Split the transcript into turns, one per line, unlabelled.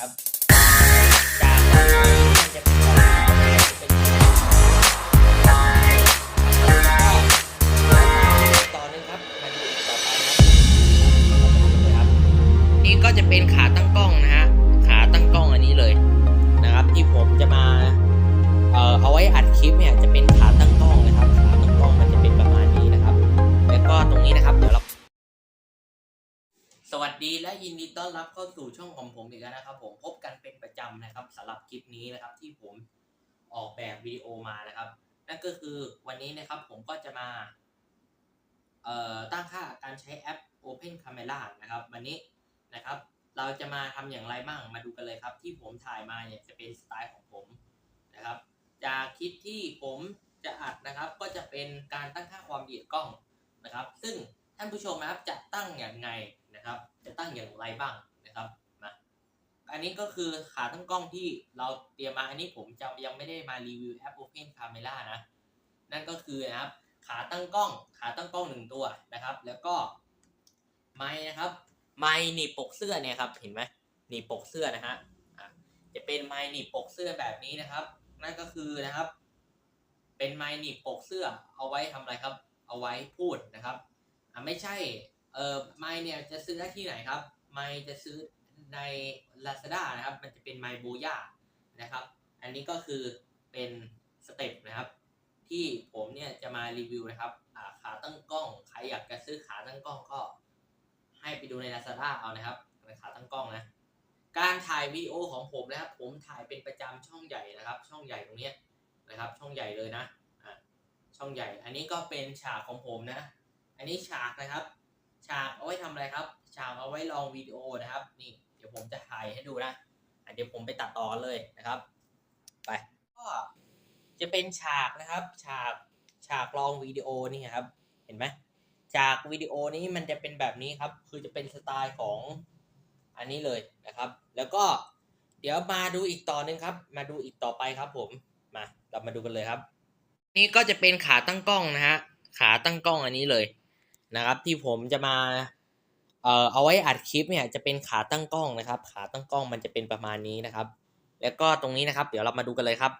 ครับจากมันจะเป็นเป็นต่อหนึ่งครับมาดูต่อไปครับนี่ก็จะเป็นขาตั้งกล้องนะฮะ สวัสดีและยินดีต้อนรับเข้าสู่ช่องของผมอีกแล้วนะครับ ผมพบกันเป็นประจำนะครับสำหรับคลิปนี้นะครับที่ผมออกแบบวิดีโอมานะครับ นั่นก็คือวันนี้นะครับผมก็จะมาตั้งค่าการใช้แอป Open Camera นะครับ วันนี้นะครับ เราจะมาทำอย่างไรบ้างมาดูกันเลยครับ ที่ผมถ่ายมาเนี่ยจะเป็นสไตล์ของผมนะครับ จากคลิปที่ผมจะอัดนะครับ ก็จะเป็นการตั้งค่าความละเอียดกล้องนะครับ ซึ่งท่านผู้ชมนะครับจะตั้งอย่างไง นะครับ จะตั้งอย่างไรบ้างนะครับมาอันนี้ก็คือขาตั้งกล้องที่เราเตรียมมาอันนี้ผมจะยังไม่ได้มารีวิวแอป Open Camera นะ นั่นก็คือนะครับขาตั้งกล้องขาตั้งกล้องหนึ่งตัวนะครับ แล้วก็ไม้นะครับไม้หนีบปกเสื้อเนี่ยครับเห็นไหมหนีบปกเสื้อนะฮะจะเป็นไม้หนีบปกเสื้อแบบนี้นะครับ นั่นก็คือนะครับ เป็นไม้หนีบปกเสื้อเอาไว้ทำอะไรครับ เอาไว้พูดนะครับอะไม่ใช่ เออไม้เนี่ยจะซื้อได้ที่ไหนครับ ไม้จะซื้อใน Lazada นะครับ มันจะเป็นไมโบย่านะครับ อันนี้ก็คือเป็นสเต็ปนะครับ ที่ผมเนี่ยจะมารีวิวนะครับอ่าขาตั้งกล้อง ใครอยากจะซื้อขาตั้งกล้องก็ ให้ไปดูใน Lazada เอานะครับในขาตั้งกล้องนะ การถ่ายวีดีโอของผมนะครับ ผมถ่ายเป็นประจำช่องใหญ่นะครับ ช่องใหญ่ตรงนี้นะครับ ช่องใหญ่เลยนะอะช่องใหญ่ อันนี้ก็เป็นฉากของผมนะ อันนี้ฉากนะครับ ฉากเอาไว้ทำอะไรครับ ฉากเอาไว้ลองวิดีโอนะครับ นี่เดี๋ยวผมจะถ่ายให้ดูนะเดี๋ยวผมไปตัดต่อเลยนะครับ ไปก็จะเป็นฉากนะครับ ฉากฉากลองวิดีโอนี่ครับ เห็นไหมจากวิดีโอนี้มันจะเป็นแบบนี้ครับ คือจะเป็นสไตล์ของอันนี้เลยนะครับ แล้วก็เดี๋ยวมาดูอีกต่อหนึ่งครับ มาดูอีกต่อไปครับผม มาเรามาดูกันเลยครับ นี่ก็จะเป็นขาตั้งกล้องนะฮะ ขาตั้งกล้องอันนี้เลย นะครับ ที่ผมจะมาเอ่อเอาไว้อัดคลิปเนี่ยจะเป็นขาตั้งกล้องนะครับ ขาตั้งกล้องมันจะเป็นประมาณนี้นะครับ แล้วก็ตรงนี้นะครับ เดี๋ยวเรามาดูกันเลยครับ